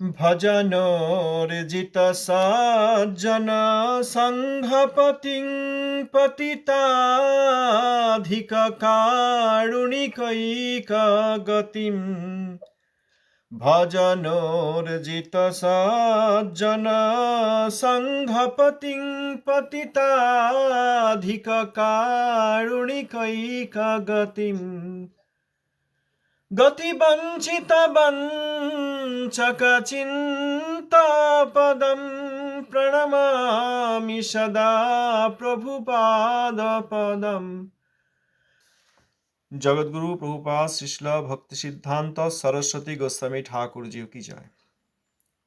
ভজনোর্জিত সজ্জন সংঘপতিং পতিতাধিক কারুণিকৈক গতিম। ভজনোর্জিত সজ্জন সংঘপতিং পতিতাধিক কারুণিকৈক গতিম। বঞ্চকচিন্তাপদম প্রণমামি সদা প্রভুপাদপদম জগৎগুরু প্রভুপাদ শিশল ভক্তি সিদ্ধান্ত সরস্বতী গোস্বামী ঠাকুর জি কি জয়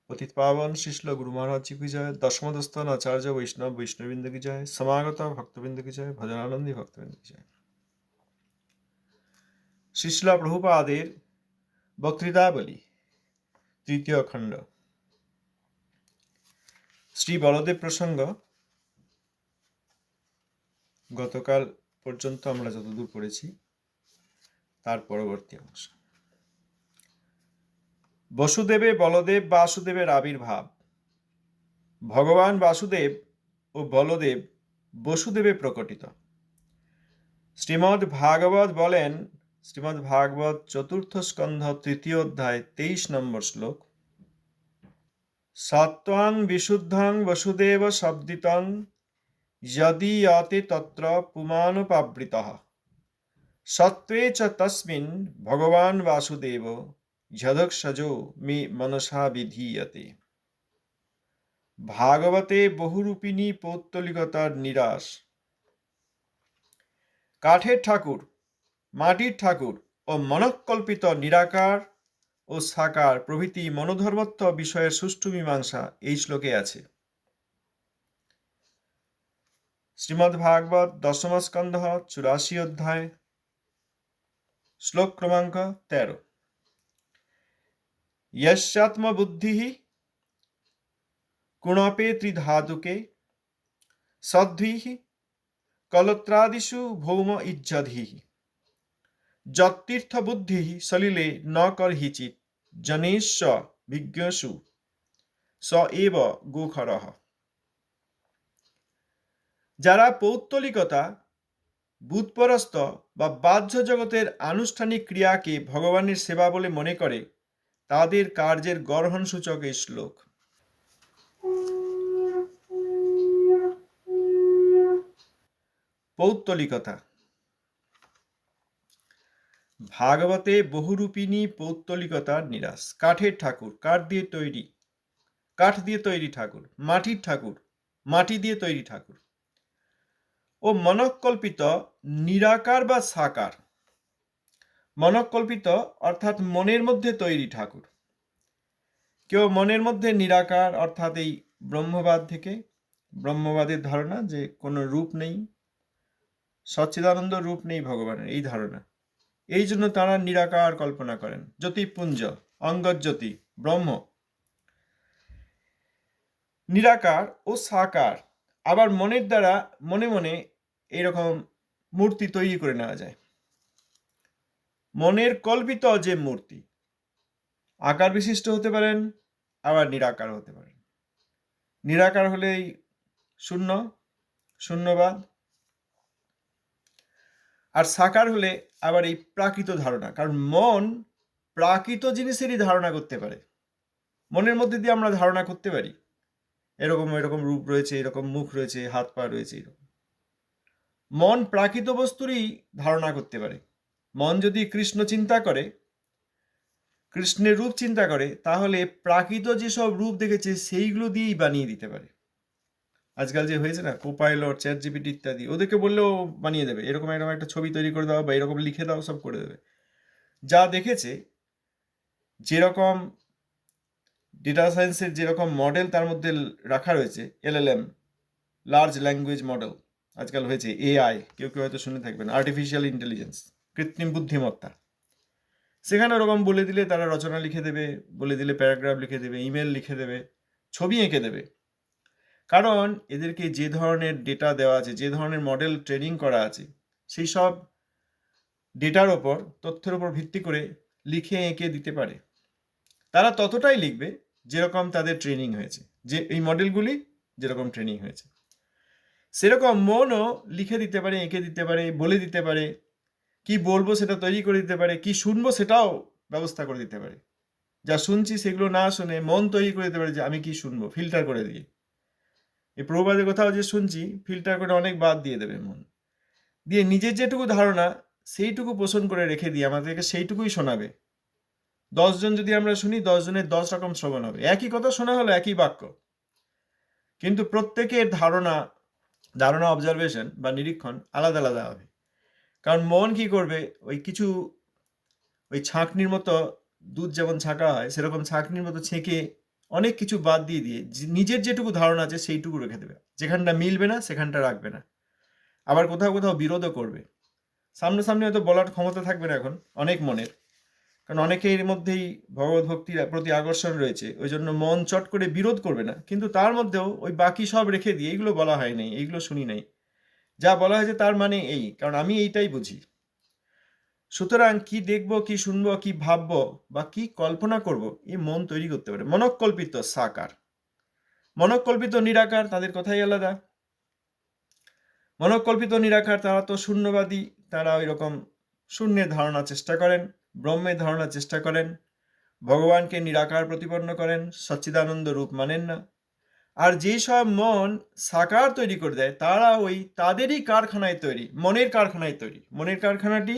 পতিত পাবন শিশল গুরু মহারাজ জি কি জয় দশমদস্তন আচার্য বৈষ্ণব বৈষ্ণববৃন্দ কি জয় সমাগত ভক্তবৃন্দ কি জয় ভজনানন্দী ভক্তবৃন্দ কি জয় শিশলা প্রভুপাদের বক্তৃতাবলী, তৃতীয় খণ্ড। শ্রী বলদেব প্রসঙ্গ, গতকাল পর্যন্ত আমরা যতদূর পড়েছি, তার পরবর্তী অংশ। বসুদেবে বলদেব, বাসুদেবের আবির্ভাব। ভগবান বাসুদেব ও বলদেব বসুদেবে প্রকটিত। শ্রীমদ্ ভাগবত বলেন শ্রীমদ্ ভাগবত চতুর্থ স্কন্ধ তৃতীয় অধ্যায় তেইশ নম্বর শ্লোক। সত্ত্বাং বিশুদ্ধাং বসুদেব শব্দিতং, যদি ইয়াতে তত্র পুমানুপাবৃতः। সত্ত্বে চ তস্মিন ভগবান বাসুদেব যদক্ষজো মে মনসা বিধীয়তে। ভাগবতে বহুরূপিণী পৌত্তলিকতার নিরাশ। কাঠের ঠাকুর মাটির ঠাকুর ও মনঃকল্পিত নিরাকার ও সাকার প্রভৃতি মনোধর্মত্ব বিষয়ের সুষ্ঠু মীমাংসা এই শ্লোকে আছে শ্রীমদ্ ভাগবত দশম স্কন্ধ চুরাশি অধ্যায় শ্লোক ক্রমাঙ্ক তেরো यस्यात्मबुद्धिः कुणपे त्रिधातुके सद्भिः कलत्रादिषु भौम इज्जधिः যতীর্থবুদ্ধি সলিলে ন করহিচিত জনেশ্ব বিজ্ঞসু, স এব গোখরহ যারা পৌত্তলিকতা বুৎপরস্ত বা বাহ্য জগতের আনুষ্ঠানিক ক্রিয়াকে ভগবানের সেবা বলে মনে করে, তাদের কার্যের গরহণ সূচক এই শ্লোক। পৌত্তলিকতা ভাগবতে বহুরূপিণী পৌত্তলিকতার নিরাশ। কাঠের ঠাকুর, কাঠ দিয়ে তৈরি। কাঠ দিয়ে তৈরি ঠাকুর, মাটির ঠাকুর, মাটি দিয়ে তৈরি ঠাকুর। ও মনকল্পিত নিরাকার বা সাকার। মনকল্পিত অর্থাৎ মনের মধ্যে তৈরি ঠাকুর। কেউ মনের মধ্যে নিরাকার অর্থাৎ এই ব্রহ্মবাদ থেকে, ব্রহ্মবাদের ধারণা যে কোনো রূপ নেই, সচ্চিদানন্দ রূপ নেই ভগবানের, এই ধারণা। এই জন্য তারা নিরাকার কল্পনা করেন। জ্যোতিপুঞ্জ, অঙ্গজ্যোতি, ব্রহ্ম। নিরাকার ও সাকার আবার মনের দ্বারা মনে মনে এইরকম মূর্তি তৈরি করে নেওয়া যায়। মনের কল্পিত যে মূর্তি, আকার বিশিষ্ট হতে পারেন, আবার নিরাকার হতে পারেন। নিরাকার হলেই শূন্য, শূন্যবাদ আর সাকার হলে আবার এই প্রাকৃত ধারণা, কারণ মন প্রাকৃত জিনিসেরই ধারণা করতে পারে। মনের মধ্যে দিয়ে আমরা ধারণা করতে পারি। এরকম এরকম রূপ রয়েছে, এরকম মুখ রয়েছে, হাত পা রয়েছে, এরকম। মন প্রাকৃত বস্তুরই ধারণা করতে পারে। মন যদি কৃষ্ণ চিন্তা করে, কৃষ্ণের রূপ চিন্তা করে, তাহলে প্রাকৃত যেসব রূপ দেখেছে, সেইগুলো দিয়েই বানিয়ে দিতে পারে। আজকাল যে হয়েছে না কোপাইলট চ্যাট জিপিটি ইত্যাদি, ওদেরকে বললেও বানিয়ে দেবে। এরকম এরকম একটা ছবি তৈরি করে দাও বা এরকম লিখে দাও, সব করে দেবে। যা দেখেছে, যেরকম ডেটা সায়েন্সের যেরকম মডেল তার মধ্যে রাখা রয়েছে, এলএলএম লার্জ ল্যাঙ্গুয়েজ মডেল আজকাল হয়েছে এআই কেউ কেউ হয়তো শুনে থাকবেন আর্টিফিশিয়াল ইন্টেলিজেন্স কৃত্রিম বুদ্ধিমত্তা। সেখানে ওরকম বলে দিলে তারা রচনা লিখে দেবে, বলে দিলে প্যারাগ্রাফ লিখে দেবে ইমেল লিখে দেবে, ছবি এঁকে দেবে। কারণ এদেরকে যে ধরনের ডেটা দেওয়া আছে, যে ধরনের মডেল ট্রেনিং করা আছে, সেই সব ডেটার ওপর, তথ্যের ওপর ভিত্তি করে লিখে এঁকে দিতে পারে। তারা ততটাই লিখবে যেরকম তাদের ট্রেনিং হয়েছে, যে এই মডেলগুলি যেরকম ট্রেনিং হয়েছে। সেরকম মনও লিখে দিতে পারে, এঁকে দিতে পারে, বলে দিতে পারে, কি বলব সেটা তৈরি করে দিতে পারে, কি শুনব সেটাও ব্যবস্থা করে দিতে পারে। যা শুনছি সেগুলো না শুনে মন তৈরি করে দিতে পারে যে আমি কি শুনব ফিল্টার করে দিয়ে। এই প্রবাদে কোথাও যে শুনছি ফিল্টার করে অনেক বাদ দিয়ে দেবে মন। দিয়ে নিজের যেটুকু ধারণা, সেইটুকু পোষণ করে রেখে দিয়ে আমাদেরকে সেইটুকুই শোনাবে। দশজন যদি আমরা শুনি দশজনের দশ রকম শ্রবণ হবে। একই কথা শোনা হলো, একই বাক্য। কিন্তু প্রত্যেকের ধারণা ধারণা অবজারভেশন বা নিরীক্ষণ আলাদা আলাদা হবে। কারণ মন কি করবে? ওই কিছু, ওই ছাঁকনির মতো দুধ যেমন ছাঁকা হয়, সেরকম ছাঁকনির মতো ছেঁকে অনেক কিছু বাদ দিয়ে দিয়ে নিজের যেটুকু ধারণা আছে সেইটুকু রেখে দেবে। যেখানটা মিলবে না, সেখানটা রাখবে না। আবার কোথাও কোথাও বিরোধও করবে। সামনাসামনি হয়তো বলার ক্ষমতা থাকবে না এখন, অনেক মনের। কারণ অনেকের মধ্যেই ভগবত ভক্তির প্রতি আকর্ষণ রয়েছে ওই জন্য মন চট করে বিরোধ করবে না। কিন্তু তার মধ্যেও ওই বাকি সব রেখে দিয়ে, এইগুলো বলা হয় নাই, এইগুলো শুনি নাই। যা বলা হয়েছে তার মানে এই, কারণ আমি এইটাই বুঝি। সুতরাং কি দেখব, কি শুনব, কি ভাবব বা কি কল্পনা করব, এই মন তৈরি করতে পারে। মনকল্পিত সাকার। মনকল্পিত নিরাকার, তাদের কথাই আলাদা। মনকল্পিত নিরাকার, তারা তো শূন্যবাদী, তারা ওই রকম শূন্যের ধারণার চেষ্টা করেন, ব্রহ্মের ধারণার চেষ্টা করেন, ভগবানকে নিরাকার প্রতিপন্ন করেন, সচ্চিদানন্দ রূপ মানেন না। আর যেই সব মন সাকার তৈরি করে দেয়, তারা ওই তাদেরই কারখানায় তৈরি, মনের কারখানায় তৈরি। মনের কারখানাটি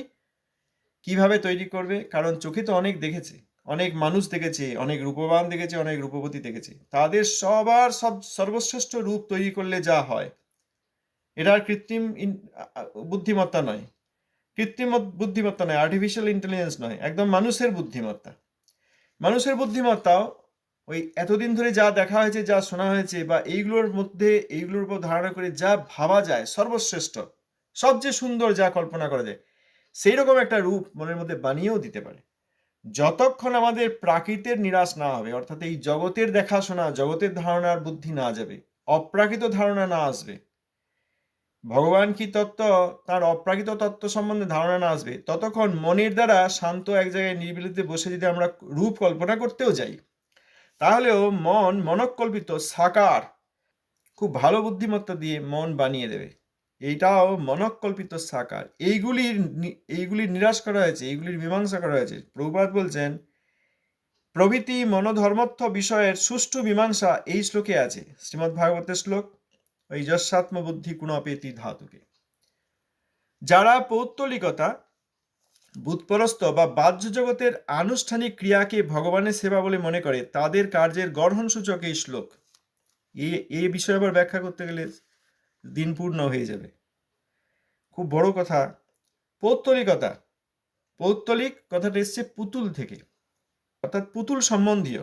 কীভাবে তৈরি করবে? কারণ চোখে তো অনেক দেখেছে, অনেক মানুষ দেখেছে, অনেক রূপবান দেখেছে, অনেক রূপবতী দেখেছে। তাদের সবার সব সর্বশ্রেষ্ঠ রূপ তৈরি করলে যা হয়, এটা আর কৃত্রিম বুদ্ধিমত্তা নয়। কৃত্রিম বুদ্ধিমত্তা নয় আর্টিফিশিয়াল ইন্টেলিজেন্স নয়, একদম মানুষের বুদ্ধিমত্তা। মানুষের বুদ্ধিমত্তাও ওই এতদিন ধরে যা দেখা হয়েছে, যা শোনা হয়েছে, বা এইগুলোর মধ্যে, এইগুলোর উপর ধারণা করে যা ভাবা যায় সর্বশ্রেষ্ঠ, সবচেয়ে সুন্দর যা কল্পনা করা যায় সেই রকম একটা রূপ মনের মধ্যে বানিয়েও দিতে পারে। যতক্ষণ আমাদের প্রাকৃতের নিরাশ না হবে, অর্থাৎ এই জগতের দেখাশোনা, জগতের ধারণার বুদ্ধি না যাবে, অপ্রাকৃত ধারণা না আসবে, ভগবান কি তত্ত্ব, তার অপ্রাকৃত তত্ত্ব সম্বন্ধে ধারণা না আসবে, ততক্ষণ মনের দ্বারা শান্ত এক জায়গায় নির্বিলিতে বসে যদি আমরা রূপ কল্পনা করতেও যাই, তাহলেও মন মনকল্পিত, সাকার, খুব ভালো বুদ্ধিমত্তা দিয়ে মন বানিয়ে দেবে। এইটাও মনকল্পিত সাকার। এইগুলির এইগুলির নিরাশ করা হয়েছে, এইগুলির মীমাংসা করা হয়েছে। প্রভুপাত বলছেন, প্রভৃতি মনোধর্মত্ব বিষয়ের সুষ্ঠু মীমাংসা এই শ্লোকে আছে। শ্রীমদ্ ভাগবতের শ্লোক ওই যশাত্ম বুদ্ধি কুণপেতি ধাতুকে। যারা পৌত্তলিকতা বুৎপরস্ত বা বাহ্য জগতের আনুষ্ঠানিক ক্রিয়াকে ভগবানের সেবা বলে মনে করে, তাদের কার্যের গঠন সূচক এই শ্লোক। এ এই বিষয়ে আবার ব্যাখ্যা করতে গেলে দিন পূর্ণ হয়ে যাবে। খুব বড় কথা, পৌত্তলিকতা। পৌত্তলিক কথাটা এসছে পুতুল থেকে। অর্থাৎ পুতুল সম্বন্ধীয়।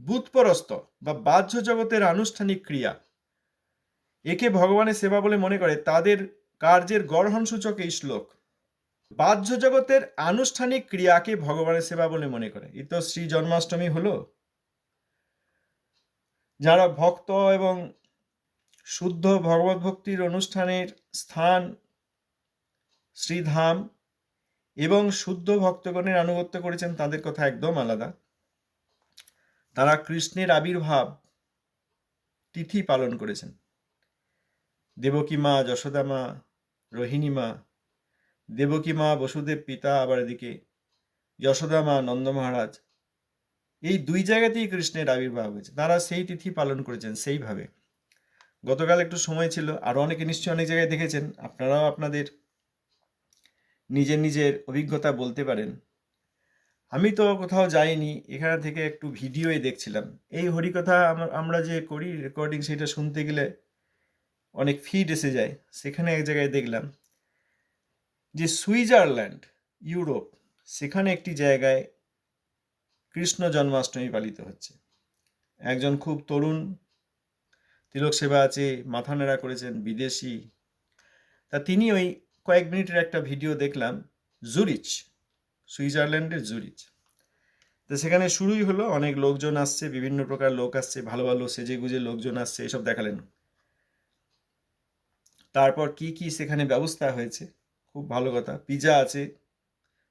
বুৎপরস্ত বা বাহ্য জগতের আনুষ্ঠানিক ক্রিয়া। একে ভগবানের সেবা বলে মনে করে, তাদের কার্যের গড়হন সূচক এই শ্লোক। বাহ্য জগতের আনুষ্ঠানিক ক্রিয়াকে ভগবানের সেবা বলে মনে করে। এই তো শ্রী জন্মাষ্টমী হলো। যারা ভক্ত এবং শুদ্ধ ভগবত ভক্তির অনুষ্ঠানের স্থান শ্রীধাম এবং শুদ্ধ ভক্তগণের আনুগত্য করেছেন তাদের কথা একদম আলাদা। তারা কৃষ্ণের আবির্ভাব তিথি পালন করেছেন। দেবকী মা যশোদা মা, রোহিণী মা, দেবকী মা বসুদেব পিতা আবার এদিকে, যশোদা মা নন্দ মহারাজ, এই দুই জায়গাতেই কৃষ্ণের আবির্ভাব হয়েছে। তারা সেই তিথি পালন করেছেন সেইভাবে। গতকাল একটু সময় ছিল আরও অনেকে নিশ্চয়ই অনেক জায়গায় দেখেছেন, আপনারাও আপনাদের নিজের নিজের অভিজ্ঞতা বলতে পারেন। আমি তো কোথাও যাইনি, এখানে থেকে একটু ভিডিওই দেখছিলাম। এই হরিকথা আম- আমরা যে করি রেকর্ডিং সেটা শুনতে গেলে অনেক ফিড এসে যায়, সেখানে এক জায়গায় দেখলাম যে সুইজারল্যান্ড, ইউরোপ, সেখানে একটি জায়গায় কৃষ্ণ জন্মাষ্টমী পালিত হচ্ছে। একজন খুব তরুণ তিলক সেবা আছে মাথা নেড়া করেছেন বিদেশি তা তিনি ওই কয়েক মিনিটের একটা ভিডিও দেখলাম জুরিচ সুইজারল্যান্ডের জুরিচ। তো সেখানে শুরুই হলো অনেক লোকজন আসছে বিভিন্ন প্রকার লোক আসছে ভালো ভালো সেজে গুজে লোকজন আসছে এসব দেখালেন। তারপর কি কি সেখানে ব্যবস্থা হয়েছে? খুব ভালো কথা। পিৎজা আছে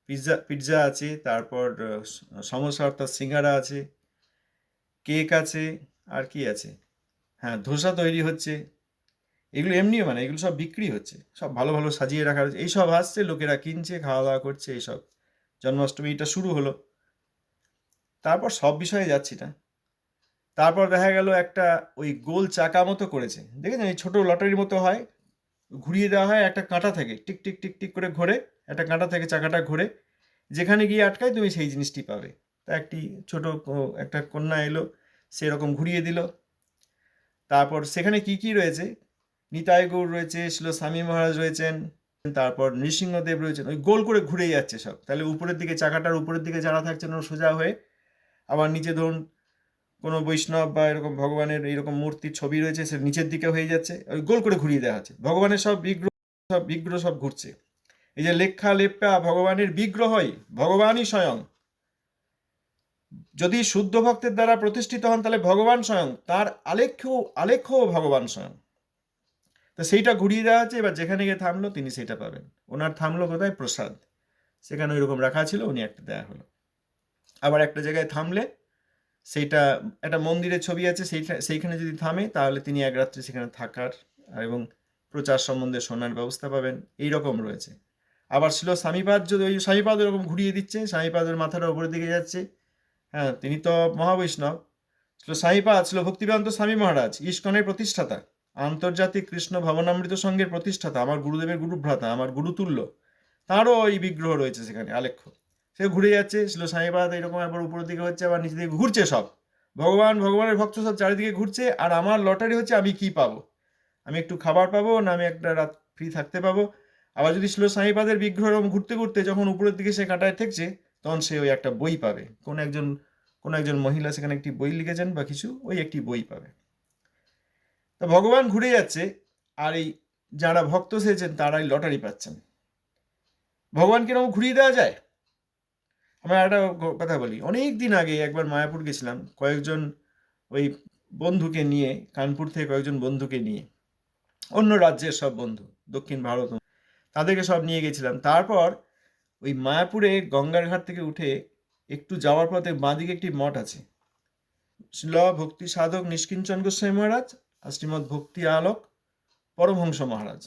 পিৎজা পিৎজা আছে তারপর আহ, সমোসা অর্থাৎ সিঙ্গারা আছে কেক আছে আর কি আছে? হ্যাঁ ধোসা তৈরি হচ্ছে। এগুলো এমনিও মানে এগুলো সব বিক্রি হচ্ছে। সব ভালো ভালো সাজিয়ে রাখা হচ্ছে। এইসব আসছে, লোকেরা কিনছে খাওয়া দাওয়া করছে, এইসব। জন্মাষ্টমী এটা শুরু হলো। তারপর সব বিষয়ে যাচ্ছি না। তারপর দেখা গেল একটা ওই গোল চাকা মতো করেছে। দেখেছেন? এই ছোট লটারির মতো হয়। ঘুরিয়ে দেওয়া হয় একটা কাঁটা থেকে। টিক টিক টিক টিক করে ঘোরে। একটা কাঁটা থেকে চাকাটা ঘোরে। যেখানে গিয়ে আটকায় তুমি সেই জিনিসটি পাবে। তা একটি ছোট একটা কন্যা এলো, সেরকম ঘুরিয়ে দিল। তারপর সেখানে কি কি রয়েছে? নিতাই গৌর রয়েছে, শিল স্বামী মহারাজ রয়েছেন, তারপর নৃসিংহদেব রয়েছেন। ওই গোল করে ঘুরে যাচ্ছে সব। তাহলে উপরের দিকে চাকাটার উপরের দিকে যারা থাকছেন ওরা সোজা হয়ে আবার নিচে ধরুন কোনো বৈষ্ণব বা এরকম ভগবানের এইরকম মূর্তির ছবি রয়েছে, সে নিচের দিকে হয়ে যাচ্ছে। ওই গোল করে ঘুরিয়ে দেওয়া হচ্ছে। ভগবানের সব বিগ্রহ সব বিগ্রহ সব ঘুরছে। এই যে লেখা লেপ্পা, ভগবানের বিগ্রহই, ভগবানই স্বয়ং। যদি শুদ্ধ ভক্তের দ্বারা প্রতিষ্ঠিত হন, তাহলে ভগবান স্বয়ং, তার আলেখ্য আলেখ্য ভগবান স্বয়ং। তো সেইটা ঘুরিয়ে দেওয়া আছে, এবার যেখানে গিয়ে থামলো, তিনি সেটা পাবেন। ওনার থামলো কোথায়? প্রসাদ। সেখানে ওইরকম রাখা ছিল, উনি একটা দেয়া হলো। আবার একটা জায়গায় থামলে, সেইটা, একটা মন্দিরের ছবি আছে, সেইটা, সেইখানে যদি থামে, তাহলে তিনি এক রাত্রে সেখানে থাকার এবং প্রচার সম্বন্ধে শোনার ব্যবস্থা পাবেন। এই রকম রয়েছে। আবার ছিল স্বামীপাদ, যদি ওই স্বামীপাদ ওরকম ঘুরিয়ে দিচ্ছে, স্বামীপাদের মাথাটা উপরের দিকে যাচ্ছে হ্যাঁ তিনি তো মহাবৈষ্ণব। ছিল স্বামীপাদ ছিল ভক্তিবেদান্ত স্বামী মহারাজ, ইস্কনের প্রতিষ্ঠাতা। আন্তর্জাতিক কৃষ্ণ ভবনামৃত সংঘের প্রতিষ্ঠাতা, আমার গুরুদেবের গুরুভ্রাতা, আমার গুরুতুল্য। তারও ওই বিগ্রহ রয়েছে সেখানে, আলেখ্য। সে ঘুরে যাচ্ছে ছিল স্বামীপাদ এরকম আবার উপরের দিকে হচ্ছে, আবার নিচে দিকে ঘুরছে সব। ভগবান, ভগবানের ভক্ত সব চারিদিকে ঘুরছে, আর আমার লটারি হচ্ছে আমি কি পাবো? আমি একটু খাবার পাবো না আমি একটা রাত ফ্রি থাকতে পাবো? আবার যদি ছিল স্বামীপাদের বিগ্রহ এরকম ঘুরতে ঘুরতে যখন উপরের দিকে সে কাঁটায় ঠেকছে তখন সে ওই একটা বই পাবে। কোন একজন কোন একজন মহিলা সেখানে একটি বই লিখেছেন বা কিছু, ওই একটি বই পাবে। তো ভগবান ঘুরে যাচ্ছে, আর এই যারা ভক্ত সেছেন তারাই লটারি পাচ্ছেন। ভগবান কীরকম ঘুরিয়ে দেওয়া যায়? আমরা একটা কথা বলি। অনেক দিন আগে একবার মায়াপুর গেছিলাম, কয়েকজন ওই বন্ধুকে নিয়ে, কানপুর থেকে কয়েকজন বন্ধুকে নিয়ে। অন্য রাজ্যের সব বন্ধু, দক্ষিণ ভারত। তাদেরকে সব নিয়ে গেছিলাম। তারপর ওই মায়াপুরে গঙ্গার ঘাট থেকে উঠে একটু যাওয়ার পথে বাঁদিকে একটি মঠ আছে। শিল ভক্তি সাধক নিষ্কিঞ্চন গোস্বামী মহারাজ আর শ্রীমৎ ভক্তি আলোক পরমহংস মহারাজ।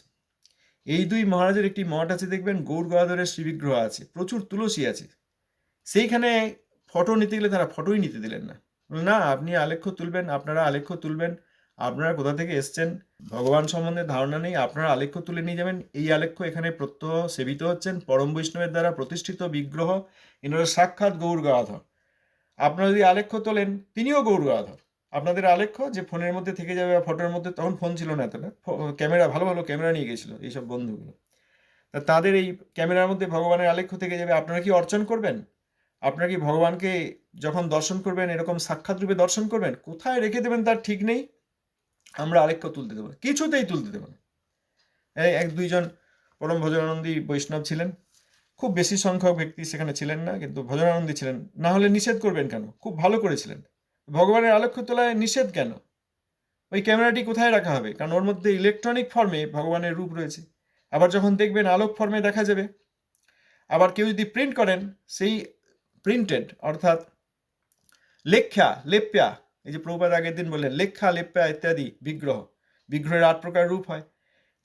এই দুই মহারাজের একটি মঠ আছে, দেখবেন গৌর গদাধরের শ্রীবিগ্রহ আছে, প্রচুর তুলসী আছে। সেইখানে ফটো নিতে গেলে তারা ফটোই নিতে দিলেন না। না, আপনি আলেখ্য তুলবেন, আপনারা আলেখ্য তুলবেন আপনারা কোথা থেকে এসছেন? ভগবান সম্বন্ধে ধারণা নেই, আপনারা আলেখ্য তুলে নিয়ে যাবেন। এই আলেখ্য এখানে প্রত্যহ সেবিত হচ্ছেন। পরম বৈষ্ণবের দ্বারা প্রতিষ্ঠিত বিগ্রহ, এনারা সাক্ষাৎ গৌর গাধর আপনারা যদি আলেখ্য তোলেন, তিনিও গৌর গাধর আপনাদের আলেখ্য যে ফোনের মধ্যে থেকে যাবে বা ফটোর মধ্যে, তখন ফোন ছিল না এতটা। ক্যামেরা, ভালো ভালো ক্যামেরা নিয়ে গেছিল এইসব বন্ধুগুলো। তা তাদের এই ক্যামেরার মধ্যে ভগবানের আলেখ্য থেকে যাবে, আপনারা কি অর্চন করবেন? আপনারা কি ভগবানকে যখন দর্শন করবেন, এরকম সাক্ষাৎ রূপে দর্শন করবেন? কোথায় রেখে দেবেন তার ঠিক নেই। আমরা আলেখ্য তুলতে দেবো। কিছুতেই তুলতে দেবো না। এই এক দুইজন পরম ভজনানন্দী বৈষ্ণব ছিলেন। খুব বেশি সংখ্যক ব্যক্তি সেখানে ছিলেন না, কিন্তু ভজনানন্দী ছিলেন। না হলে নিষেধ করবেন কেন? খুব ভালো করেছিলেন। ভগবানের আলেখ্য তোলায় নিষেধ কেন? ওই ক্যামেরাটি কোথায় রাখা হবে? কারণ ওর মধ্যে ইলেকট্রনিক ফর্মে ভগবানের রূপ রয়েছে। আবার যখন দেখবেন আলোক ফর্মে দেখা যাবে, আবার কেউ যদি প্রিন্ট করেন, সেই প্রিন্টেড অর্থাৎ লেখ্যা, লেপ্যা এই যে প্রভুপাদ আগের দিন বললেন, লেখা লেপ্যা ইত্যাদি বিগ্রহ, বিগ্রহের আট প্রকার রূপ হয়।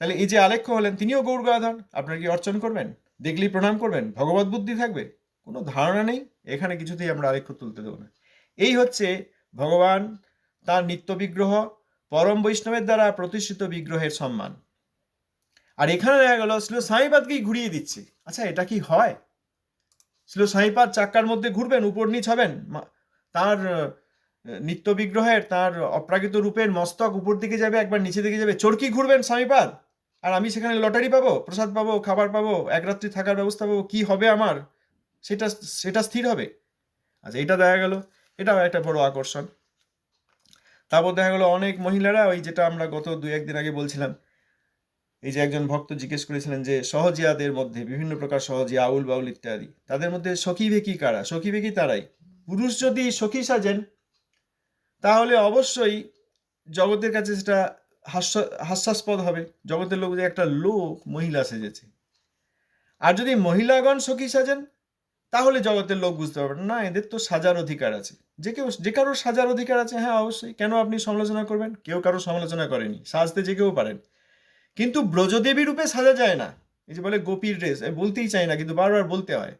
তাহলে এই যে আলেখ্য হলেন, তিনিও গৌর গাধন আপনারা কি অর্চন করবেন? দেখলেই প্রণাম করবেন? ভগবত বুদ্ধি থাকবে? কোনো ধারণা নেই? এখানে কিছুতেই আমরা আলেখ্য তুলতে দেবো না। এই হচ্ছে ভগবান তার নিত্য বিগ্রহ, পরম বৈষ্ণবের দ্বারা প্রতিষ্ঠিত বিগ্রহের সম্মান। আর এখানে দেখা গেল ছিল সাঁইপাদকেই ঘুরিয়ে দিচ্ছে। আচ্ছা এটা কি হয়? ছিল সাঁইপাদ চাক্কার মধ্যে ঘুরবেন, উপর নিচ হবেন? তার নিত্য বিগ্রহের তার অপ্রাকৃত রূপের মস্তক উপর দিকে যাবে, একবার নিচে দিকে যাবে। চরকি ঘুরবেন স্বামীপাদ আর আমি সেখানে লটারি পাবো, প্রসাদ পাবো, খাবার পাবো, এক রাত্রি থাকার ব্যবস্থা পাবো, কি হবে আমার? সেটা সেটা স্থির হবে। আচ্ছা এটা দেখা গেল। এটাও একটা বড় আকর্ষণ। তারপর দেখা গেলো অনেক মহিলারা, ওই যেটা আমরা গত দু একদিন আগে বলছিলাম, এই যে একজন ভক্ত জিজ্ঞেস করেছিলেন যে, সহজিয়াদের মধ্যে বিভিন্ন প্রকার সহজিয়া আউল বাউল ইত্যাদি, তাদের মধ্যে সখী ভেকি কারা? সখী ভেকি তারাই। পুরুষ যদি সখী সাজেন তাহলে অবশ্যই জগতের কাছে সেটা হাস্য, হাস্যাস্পদ হবে। জগতের লোক যে একটা লোক, মহিলা সেজেছে। আর যদি মহিলাগণ সখী সাজেন, তাহলে জগতের লোক বুঝতে পারবেন, না, এদের তো সাজার অধিকার আছে। যে কেউ, যে কারোর সাজার অধিকার আছে হ্যাঁ অবশ্যই। কেন আপনি সমালোচনা করবেন? কেউ কারও সমালোচনা করেনি। সাজতে যে কেউ পারেন। কিন্তু ব্রজদেবী রূপে সাজা যায় না। এই যে বলে গোপীর ড্রেস বলতেই চাই না, কিন্তু বারবার বলতে হয়।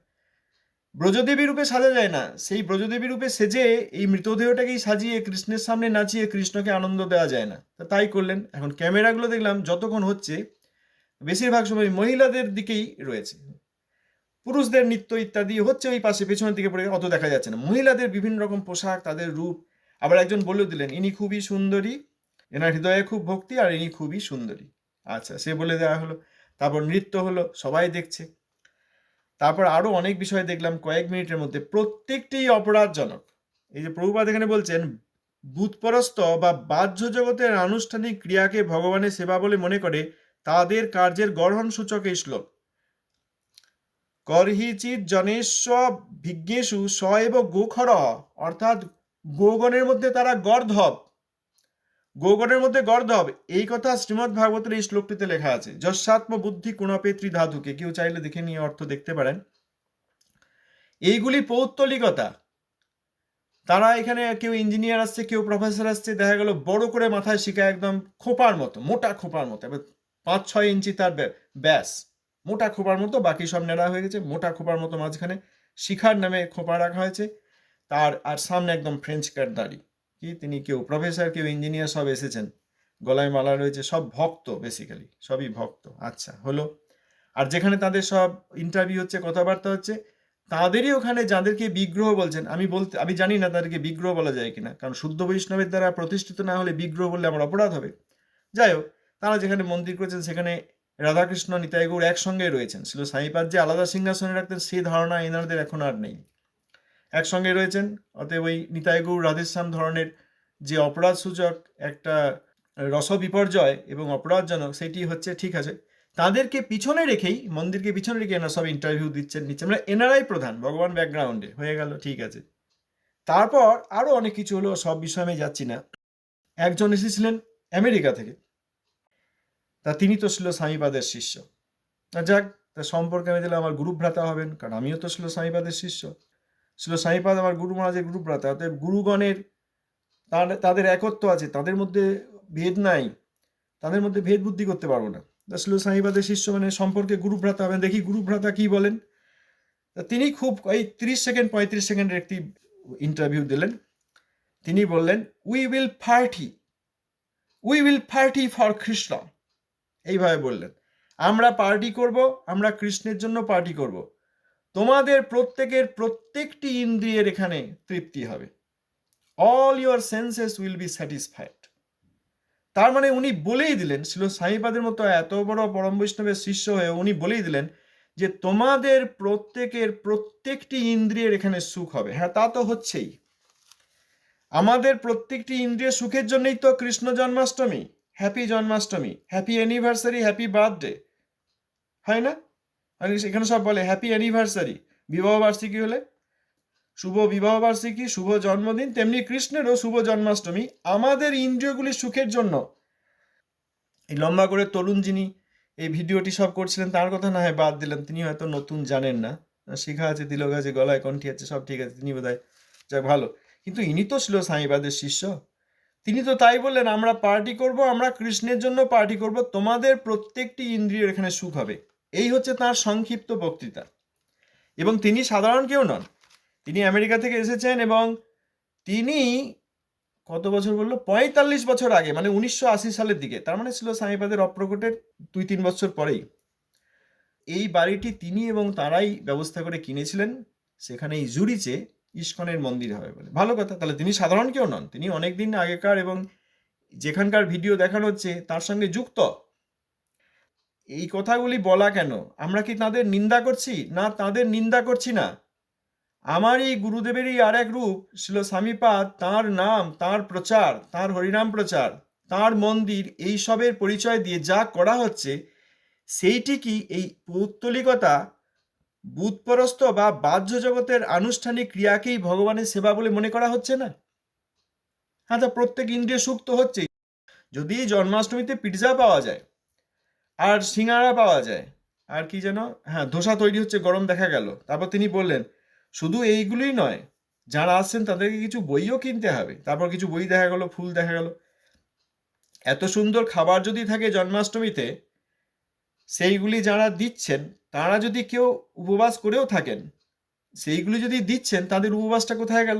ব্রজদেবী রূপে সাজা যায় না। সেই ব্রজদেবী রূপে সেজে এই মৃতদেহটাকেই সাজিয়ে কৃষ্ণের সামনে নাচিয়ে কৃষ্ণকে আনন্দ দেওয়া যায় না। তাই করলেন। এখন ক্যামেরাগুলো দেখলাম, যতক্ষণ হচ্ছে বেশিরভাগ সময় মহিলাদের দিকেই রয়েছে। পুরুষদের নৃত্য ইত্যাদি হচ্ছে ওই পাশে, পেছনের দিকে পড়ে, অত দেখা যাচ্ছে না। মহিলাদের বিভিন্ন রকম পোশাক, তাদের রূপ। আবার একজন বলে দিলেন, ইনি খুবই সুন্দরী। এনার হৃদয়ে খুব ভক্তি, আর ইনি খুবই সুন্দরী। আচ্ছা সে বলে দেওয়া হলো। তারপর নৃত্য হলো, সবাই দেখছে। তারপর আরও অনেক বিষয় দেখলাম কয়েক মিনিটের মধ্যে। প্রত্যেকটি অপরাধজনক। এই যে প্রভুপাদ এখানে বলছেন বুৎপরস্ত বা বাহ্য জগতের আনুষ্ঠানিক ক্রিয়াকে ভগবানের সেবা বলে মনে করে, তাদের কার্যের গড়হণ সূচক এই শ্লোক। করহিচিত জনেস্ব ভিজ্ঞেশু স এব গোখর। অর্থাৎ গোগণের মধ্যে তারা গর্ধব। গোগণের মধ্যে গর্ধব এই কথা শ্রীমৎ ভাগবতের এই শ্লোকটিতে লেখা আছে। যশাত্ম বুদ্ধি কুণপে ত্রিধাতুকে কেউ চাইলে দেখে নিয়ে অর্থ দেখতে পারেন। এইগুলি পৌত্তলিকতা। তারা এখানে কেউ ইঞ্জিনিয়ার আসছে, কেউ প্রফেসর আসছে, দেখা গেল বড় করে মাথায় শিখা একদম খোপার মতো, মোটা খোপার মতো। এবার পাঁচ, ছয় ইঞ্চি তার ব্য- ব্যাস। মোটা খোপার মতো, বাকি সব নেড়া হয়ে গেছে। মোটা খোপার মতো মাঝখানে শিখার নামে খোপা রাখা হয়েছে। তার আর সামনে একদম ফ্রেঞ্চ কাট দাড়ি। কি তিনি কেউ প্রফেসর কেউ ইঞ্জিনিয়ার সব এসেছেন। গলায় মালা রয়েছে, সব ভক্ত বেসিক্যালি সবই ভক্ত। আচ্ছা হলো। আর যেখানে তাদের সব ইন্টারভিউ হচ্ছে, কথাবার্তা হচ্ছে, তাদেরই ওখানে যাদেরকে বিগ্রহ বলছেন, আমি বলতে, আমি জানি না তাদেরকে বিগ্রহ বলা যায় কিনা, কারণ শুদ্ধ বৈষ্ণবের দ্বারা প্রতিষ্ঠিত না হলে বিগ্রহ বললে আমার অপরাধ হবে। যাই হোক, তারা যেখানে মন্দির করেছেন, সেখানে রাধাকৃষ্ণ, নিতাই গৌর একসঙ্গে রয়েছেন। ছিল সাইপাদ যে আলাদা সিংহাসনে রাখতেন, সেই ধারণা এনাদের এখন আর নেই। একসঙ্গে রয়েছেন। অতএব ওই নিতাই গৌর রাধেশ্যাম ধরনের যে অপরাধ সূচক একটা রস বিপর্যয় এবং অপরাধজনক সেটি হচ্ছে ঠিক আছে। তাদেরকে পিছনে রেখেই, মন্দিরকে পিছনে রেখে এনারা সব ইন্টারভিউ দিচ্ছেন নিচ্ছে মানে এনারাই প্রধান, ভগবান ব্যাকগ্রাউন্ডে হয়ে গেল, ঠিক আছে। তারপর আরও অনেক কিছু হলো, সব বিষয়ে আমি যাচ্ছি না। একজন এসেছিলেন আমেরিকা থেকে। তা তিনি তো ছিল স্বামীপাদের শিষ্য। যাক তার সম্পর্কে আমি দিলে আমার গুরুভ্রাতা হবেন, কারণ আমিও তো ছিল স্বামীপাদের শিষ্য। ছিল স্বামীপাদ আমার গুরু মহারাজের গুরুভ্রাতা অতএব গুরুগণের তাদের একত্ব আছে, তাদের মধ্যে ভেদ নাই, তাদের মধ্যে ভেদ বুদ্ধি করতে পারব না। ছিল স্বামীপাদের শিষ্য মানে সম্পর্কে গুরুভ্রাতা হবেন দেখি গুরুভ্রাতা কি বলেন? তিনি খুব, এই তিরিশ সেকেন্ড, পঁয়ত্রিশ সেকেন্ডের একটি ইন্টারভিউ দিলেন। তিনি বললেন we will party we will party for Krishna এইভাবে বললেন। আমরা পার্টি করব, আমরা কৃষ্ণের জন্য পার্টি করব। তোমাদের প্রত্যেকের প্রত্যেকটি ইন্দ্রিয়ের এখানে তৃপ্তি হবে। All your senses will be satisfied তার মানে উনি বলেই দিলেন ছিল সাইবাদের মতো এত বড় পরম বৈষ্ণবের শিষ্য হয়ে উনি বলেই দিলেন যে তোমাদের প্রত্যেকের প্রত্যেকটি ইন্দ্রিয়ের এখানে সুখ হবে। হ্যাঁ তা তো হচ্ছেই। আমাদের প্রত্যেকটি ইন্দ্রিয় সুখের জন্যই তো Krishna Janmashtami. Happy Janmashtami happy anniversary happy birthday হয় না? আর এখানে সব বলে হ্যাপি অ্যানিভার্সারি বিবাহ বার্ষিকী হলে? শুভ বিবাহ বার্ষিকী, শুভ জন্মদিন, তেমনি কৃষ্ণেরও শুভ জন্মাষ্টমী, আমাদের ইন্দ্রিয়গুলির সুখের জন্য। এই লম্বা করে তরুণ যিনি এই ভিডিওটি সব করছিলেন, তার কথা না হয় বাদ দিলাম তিনি হয়তো নতুন জানেন না। শিখা আছে, তিলক আছে, গলায় কণ্ঠি আছে, সব ঠিক আছে, তিনি বোধহয় যাক ভালো। কিন্তু ইনি তো ছিল সাঁইবাদের শিষ্য। তিনি তো তাই বললেন, আমরা পার্টি করব, আমরা কৃষ্ণের জন্য পার্টি করব, তোমাদের প্রত্যেকটি ইন্দ্রিয়ের এখানে সুখ হবে। এই হচ্ছে তার সংক্ষিপ্ত বক্তৃতা। এবং তিনি সাধারণ কেউ নন। তিনি আমেরিকা থেকে এসেছেন এবং তিনি কত বছর বলল? পঁয়তাল্লিশ বছর আগে মানে উনিশশো আশি সালের দিকে। তার মানে ছিল স্বামীপাদের অপ্রকটের দুই তিন বছর পরেই। এই বাড়িটি তিনি এবং তারাই ব্যবস্থা করে কিনেছিলেন। সেখানে এই জুরিচে ইস্কনের মন্দির হবে বলে। ভালো কথা, তাহলে তিনি সাধারণ কেউ নন। তিনি অনেক দিন আগেকার এবং যেখানকার ভিডিও দেখানো হচ্ছে, তার সঙ্গে যুক্ত। এই কথাগুলি বলা কেন? আমরা কি তাদের নিন্দা করছি? না, তাদের নিন্দা করছি না। আমার এই গুরুদেবেরই আর এক রূপ ছিল স্বামীপাদ, তাঁর নাম, তাঁর প্রচার, তাঁর হরিনাম প্রচার, তাঁর মন্দির, এই সবের পরিচয় দিয়ে যা করা হচ্ছে, সেইটি কি এই পৌত্তলিকতা বুৎপরস্ত বা বাহ্য জগতের আনুষ্ঠানিক ক্রিয়াকেই ভগবানের সেবা বলে মনে করা হচ্ছে না? হ্যাঁ তা প্রত্যেক ইন্দ্রিয় সুক্ত তো হচ্ছেই। যদি জন্মাষ্টমীতে পিৎজা পাওয়া যায় আর সিঙ্গারা পাওয়া যায়। আর কি যেন? হ্যাঁ ধোসা তৈরি হচ্ছে, গরম দেখা গেল। তারপর তিনি বললেন, শুধু এইগুলোই নয়, যারা আসছেন তাদেরকে কিছু বইও কিনতে হবে। তারপর কিছু বই দেখা গেল, ফুল দেখা গেল। এত সুন্দর খাবার যদি থাকে জন্মাষ্টমীতে, সেইগুলি যারা দিচ্ছেন, তারা যদি কেউ উপবাস করেও থাকেন, সেইগুলি যদি দিচ্ছেন, তাদের উপবাসটা কোথায় গেল?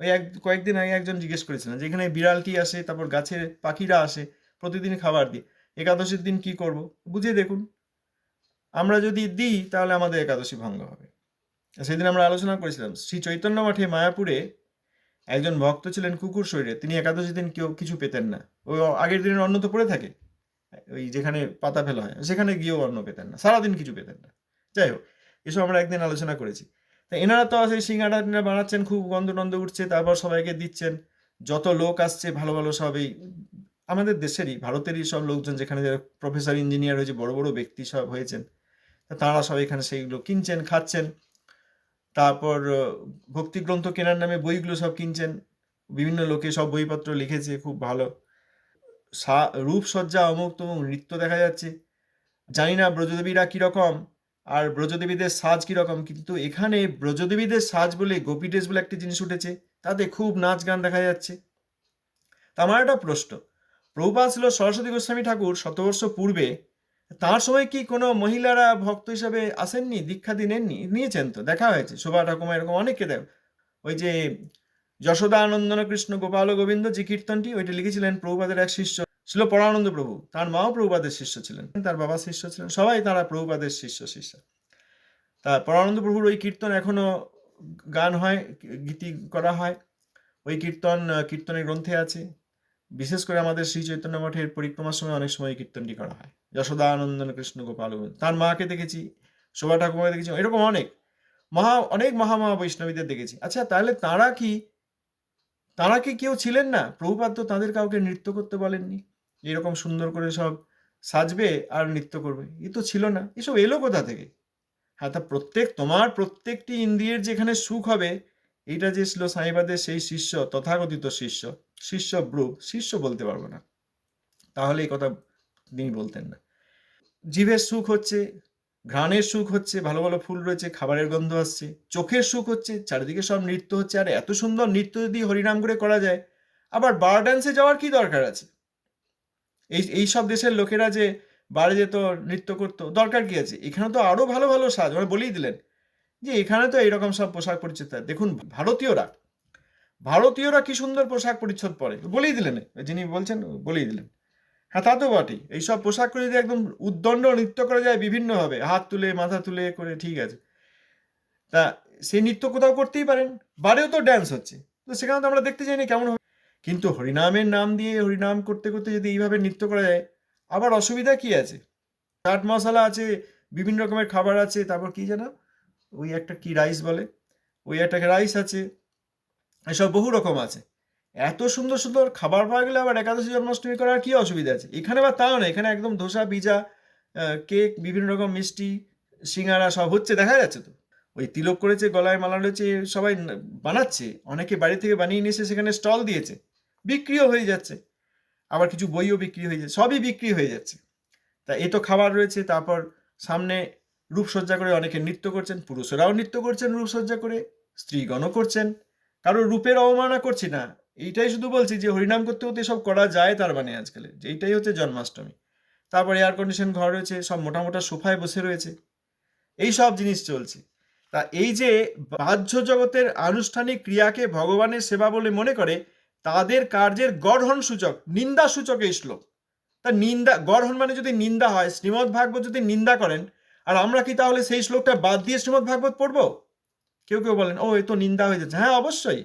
ওই এক, কয়েকদিন আগে একজন জিজ্ঞেস করেছিলেন যে, এখানে বিড়ালটি আসে, তারপর গাছের পাখিরা আসে, প্রতিদিন খাবার দিই একাদশীর দিন কি করব? বুঝিয়ে দেখুন। আমরা যদি দিই, তাহলে আমাদের একাদশী ভঙ্গ হবে। সেদিন আমরা আলোচনা করেছিলাম, শ্রী চৈতন্য মঠে মায়াপুরে একজন ভক্ত ছিলেন কুকুর শরীরে। তিনি একাদশী দিন কেউ কিছু পেতেন না। ওই আগের দিনের অন্ন তো পড়ে থাকে। ওই যেখানে পাতা ফেলা হয়, সেখানে গিয়েও অন্ন পেতেন না। সারাদিন কিছু পেতেন না। যাই হোক, এসব আমরা একদিন আলোচনা করেছি। তা এনারা তো সেই সিঙ্গাড়া টিঙ্গাড়া বানাচ্ছেন, খুব গন্ধ টন্ধ উঠছে, তারপর সবাইকে দিচ্ছেন। যত লোক আসছে, ভালো ভালো সব এই আমাদের দেশেরই ভারতেরই সব লোকজন যেখানে প্রফেসর ইঞ্জিনিয়ার হয়েছে বড় বড় ব্যক্তি সব হয়েছেন তারা সব এখানে সেইগুলো কিনছেন খাচ্ছেন। তারপর আহ, ভক্তিগ্রন্থ কেনার নামে বইগুলো সব কিনছেন। বিভিন্ন লোকে সব বইপত্র লিখেছে খুব ভালো। সা- রূপসজ্জা অমুক তমুক নৃত্য দেখা যাচ্ছে। জানি না ব্রজদেবীরা কীরকম আর ব্রজদেবীদের সাজ কীরকম কিন্তু এখানে ব্রজদেবীদের সাজ বলে গোপী ড্রেস বলে একটি জিনিস উঠেছে তাতে খুব নাচ গান দেখা যাচ্ছে। তা আমার একটা প্রশ্ন প্রভুপাত ছিল সরস্বতী গোস্বামী ঠাকুর শতবর্ষ পূর্বে। তার সময় কি কোনো মহিলারা ভক্ত হিসাবে আসেননি, দীক্ষা দিয়ে নেননি নিয়েছেন তো? দেখা হয়েছে। শোভা ঠাকুমা এরকম অনেককে দেয় ওই যে যশোদা আনন্দন কৃষ্ণ গোপাল গোবিন্দ যে কীর্তনটি, ওইটা লিখেছিলেন প্রভুপাদের এক শিষ্য। ছিল পরানন্দ প্রভু। তার মাও প্রভুপাদের শিষ্য ছিলেন। তার বাবা শিষ্য ছিলেন। সবাই তারা প্রভুপাদের শিষ্য শিষ্য। তা পরানন্দ প্রভুর ওই কীর্তন এখনও গান হয়, গীতি করা হয়। ওই কীর্তন, কীর্তনের গ্রন্থে আছে। বিশেষ করে আমাদের শ্রী চৈতন্য মঠের পরিক্রমার সময় অনেক সময় কীর্তনটি করা হয়। যশোদা আনন্দন কৃষ্ণ গোপাল। তার মাকে দেখেছি, শোভা ঠাকুমাকে দেখেছি, এরকম অনেক। মহা অনেক মহা বৈষ্ণবীদের দেখেছি। আচ্ছা তাহলে তারা কি তারা কি কেউ ছিলেন না? প্রভুপাদ তো তাদের কাউকে নৃত্য করতে বলেননি। এরকম সুন্দর করে সব সাজবে আর নৃত্য করবে। এ তো ছিল না। এসব এলো কোথা থেকে? হ্যাঁ তা প্রত্যেক, তোমার প্রত্যেকটি ইন্দ্রিয়ের যেখানে সুখ হবে, এইটা যে ছিল সাইবাদের সেই শিষ্য, তথাকথিত শিষ্য শিষ্য ব্রু শিষ্য বলতে পারব না। তাহলে এই কথা তিনি বলতেন না। জিভের সুখ হচ্ছে, ঘ্রাণের সুখ হচ্ছে, ভালো ভালো ফুল রয়েছে, খাবারের গন্ধ আসছে, চোখের সুখ হচ্ছে, চারিদিকে সব নৃত্য হচ্ছে, আর এত সুন্দর নৃত্য যদি হরিনাম করে করা যায়, আবার বার ডান্সে যাওয়ার কি দরকার আছে? এই এই সব দেশের লোকেরা যে বারে যেত, নৃত্য করতো, দরকার কি আছে? এখানে তো আরও ভালো ভালো সাজ মানে বলেই দিলেন যে এখানে তো এইরকম সব পোশাক পরিচিত। দেখুন, ভারতীয়রা ভারতীয়রা কি সুন্দর পোশাক পরিচ্ছদ পরে? বলেই দিলেন। যিনি বলছেন, বলেই দিলেন। হ্যাঁ তা তো বটেই। এইসব পোশাক করে যদি একদম উদ্দণ্ড নৃত্য করা যায় বিভিন্নভাবে হাত তুলে, মাথা তুলে করে, ঠিক আছে। তা সেই নৃত্য কোথাও করতেই পারেন। বারেও তো ড্যান্স হচ্ছে। তো সেখানে তো আমরা দেখতে চাইনি কেমন হবে। কিন্তু হরিনামের নাম দিয়ে হরিনাম করতে করতে যদি এইভাবে নৃত্য করা যায়, আবার অসুবিধা কি আছে? চাট মশলা আছে, বিভিন্ন রকমের খাবার আছে, তারপর কি যেন? ওই একটা কি রাইস বলে? ওই একটা রাইস আছে। এসব বহু রকম আছে। এত সুন্দর সুন্দর খাবার পাওয়া গেলে আবার একাদশী জন্মাষ্টমী করার কি অসুবিধা আছে? এখানে বা তাও না এখানে একদম ধোসা, পিজা কেক, বিভিন্ন রকম মিষ্টি, সিঙ্গারা সব হচ্ছে, দেখা যাচ্ছে তো। ওই তিলক করেছে, গলায় মালা রয়েছে, সবাই বানাচ্ছে, অনেকে বাড়ি থেকে বানিয়ে নিয়ে এসে সেখানে স্টল দিয়েছে, বিক্রিও হয়ে যাচ্ছে। আবার কিছু বইও বিক্রি হয়ে যাচ্ছে সবই বিক্রি হয়ে যাচ্ছে। তা এ তো খাবার রয়েছে, তারপর সামনে রূপসজ্জা করে অনেকে নৃত্য করছেন, পুরুষেরাও নৃত্য করছেন রূপসজ্জা করে, স্ত্রীগণও করছেন। কারও রূপের অবমাননা করছি না। এইটাই শুধু বলছি যে হরিনাম করতে করতে সব করা যায় তার মানে আজকাল। এইটাই হচ্ছে জন্মাষ্টমী। তারপর এয়ার কন্ডিশন ঘর রয়েছে, সব মোটা মোটা সোফায় বসে রয়েছে। এই সব জিনিস চলছে। তা এই যে বাহ্য জগতের আনুষ্ঠানিক ক্রিয়াকে ভগবানের সেবা বলে মনে করে, তাদের কার্যের গড়হন সূচক, নিন্দা সূচক এই শ্লোক। তা নিন্দা, গড়হন মানে যদি নিন্দা হয় শ্রীমৎ ভাগবত যদি নিন্দা করেন, আর আমরা কি তাহলে সেই শ্লোকটা বাদ দিয়ে শ্রীমৎ ভাগবত পড়ব? কেউ কেউ বলেন ও এ তো নিন্দা হয়ে যাচ্ছে। হ্যাঁ অবশ্যই।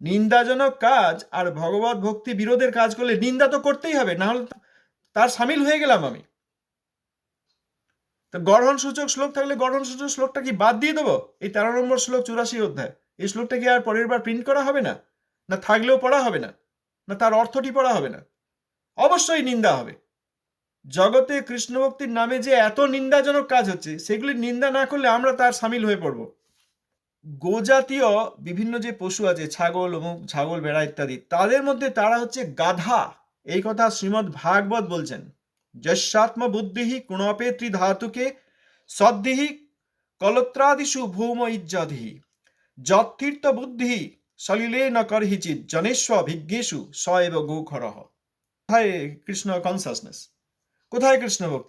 নিন্দাজনক কাজ আর ভগবত ভক্তি বিরোধের কাজ করলে নিন্দা তো করতেই হবে না হলে তার সামিল হয়ে গেলাম আমি। তো গড়হন সূচক শ্লোক থাকলে গড়হন সূচক শ্লোকটা কি বাদ দিয়ে দেবো? এই তেরো নম্বর শ্লোক চুরাশি অধ্যায়। এই শ্লোকটা কি আর পরের বার প্রিন্ট করা হবে না? না থাকলেও পড়া হবে না? না তার অর্থটি পড়া হবে না? অবশ্যই নিন্দা হবে। জগতে কৃষ্ণভক্তির নামে যে এত নিন্দাজনক কাজ হচ্ছে সেগুলি নিন্দা না করলে আমরা তার সামিল হয়ে পড়ব। গোজাতীয় বিভিন্ন যে পশু আছে, ছাগল, অমুক ছাগল বেড়া ইত্যাদি, তাদের মধ্যে তারা হচ্ছে গাধা। এই কথা শ্রীমৎ ভাগবত বলছেন। যশাত্ম বুদ্ধিহি কুণপে ত্রিধাতুকে সদ্দিহি কলত্রাদিষু ভৌম ইজ্জাধি যতীর্থ বুদ্ধি সলিলে ন করহিচিত জনেস্ব ভিজ্ঞেশু স এব গৌখরহ কোথায় কৃষ্ণ কনসাসনেস কোথায় কৃষ্ণ ভক্তি?